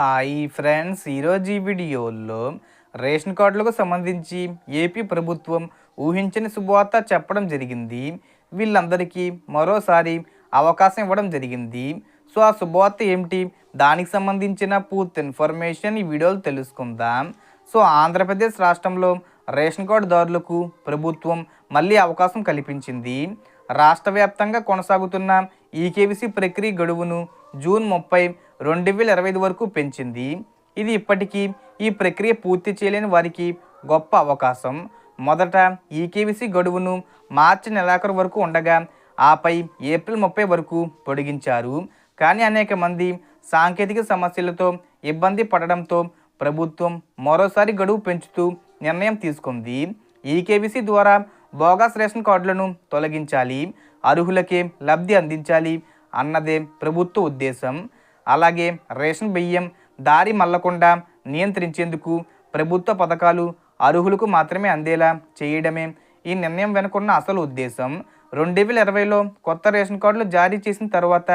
Hi friends. ఈరోజు ఈ వీడియోలో రేషన్ కార్డులకు సంబంధించి ఏపీ ప్రభుత్వం ఊహించని శుభవార్త చెప్పడం జరిగింది. వీళ్ళందరికీ మరోసారి అవకాశం ఇవ్వడం జరిగింది. సో ఆ శుభవార్త ఏమిటి? దానికి సంబంధించిన పూర్తి ఇన్ఫర్మేషన్ ఈ వీడియోలో తెలుసుకుందాం. సో ఆంధ్రప్రదేశ్ రాష్ట్రంలో రేషన్ కార్డుదారులకు ప్రభుత్వం మళ్ళీ అవకాశం కల్పించింది. రాష్ట్ర వ్యాప్తంగా కొనసాగుతున్న ఈకేవీసీ ప్రక్రియ గడువును జూన్ ముప్పై రెండు వేల ఇరవై ఐదు వరకు పెంచింది. ఇది ఇప్పటికీ ఈ ప్రక్రియ పూర్తి చేయలేని వారికి గొప్ప అవకాశం. మొదట ఈకేవీసీ గడువును మార్చి నెలాఖరు వరకు ఉండగా ఆపై ఏప్రిల్ ముప్పై వరకు పొడిగించారు. కానీ అనేక మంది సాంకేతిక సమస్యలతో ఇబ్బంది పడడంతో ప్రభుత్వం మరోసారి గడువు పెంచుతూ నిర్ణయం తీసుకుంది. ఈకేవీసీ ద్వారా బోగస్ రేషన్ కార్డులను తొలగించాలి. అర్హులకే లబ్ధి అందించాలి. అన్నదే ప్రభుత్వ ఉద్దేశం. అలాగే రేషన్ బియ్యం దారి మల్లకుండా నియంత్రించేందుకు ప్రభుత్వ పథకాలు అర్హులకు మాత్రమే అందేలా చేయడమే ఈ నిర్ణయం వెనుకున్న అసలు ఉద్దేశం. రెండు వేల ఇరవైలో కొత్త రేషన్ కార్డులు జారీ చేసిన తర్వాత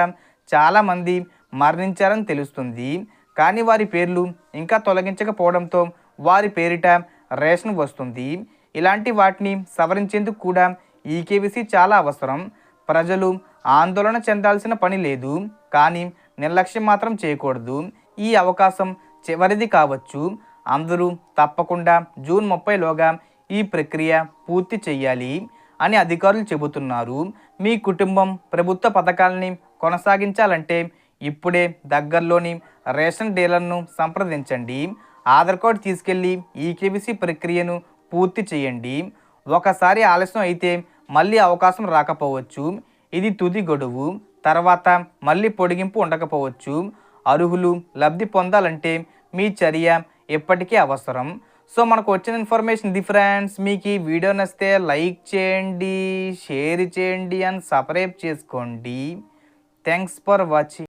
చాలామంది మరణించారని తెలుస్తుంది. కానీ వారి పేర్లు ఇంకా తొలగించకపోవడంతో వారి పేరిట రేషన్ వస్తుంది. ఇలాంటి వాటిని సవరించేందుకు కూడా ఈకేవీసీ చాలా అవసరం. ప్రజలు ఆందోళన చెందాల్సిన పని లేదు కానీ నిర్లక్ష్యం మాత్రం చేయకూడదు. ఈ అవకాశం చివరిది కావచ్చు. అందరూ తప్పకుండా జూన్ ముప్పైలోగా ఈ ప్రక్రియ పూర్తి చేయాలి అని అధికారులు చెబుతున్నారు. మీ కుటుంబం ప్రభుత్వ పథకాలని కొనసాగించాలంటే ఇప్పుడే దగ్గరలోని రేషన్ డీలర్ను సంప్రదించండి. ఆధార్ కార్డు తీసుకెళ్ళి ఈకేబీసీ ప్రక్రియను పూర్తి చేయండి. ఒకసారి ఆలస్యం అయితే మళ్ళీ అవకాశం రాకపోవచ్చు. ఇది తుది గడువు. తర్వాత మళ్ళీ పొడిగింపు ఉండకపోవచ్చు. అర్హులు లబ్ధి పొందాలంటే మీ చర్య ఎప్పటికీ అవసరం. సో మనకు వచ్చిన ఇన్ఫర్మేషన్ ఇది ఫ్రెండ్స్ మీకు ఈ వీడియో నచ్చితే లైక్ చేయండి షేర్ చేయండి అండ్ సబ్స్క్రైబ్ చేసుకోండి. Thanks for watching.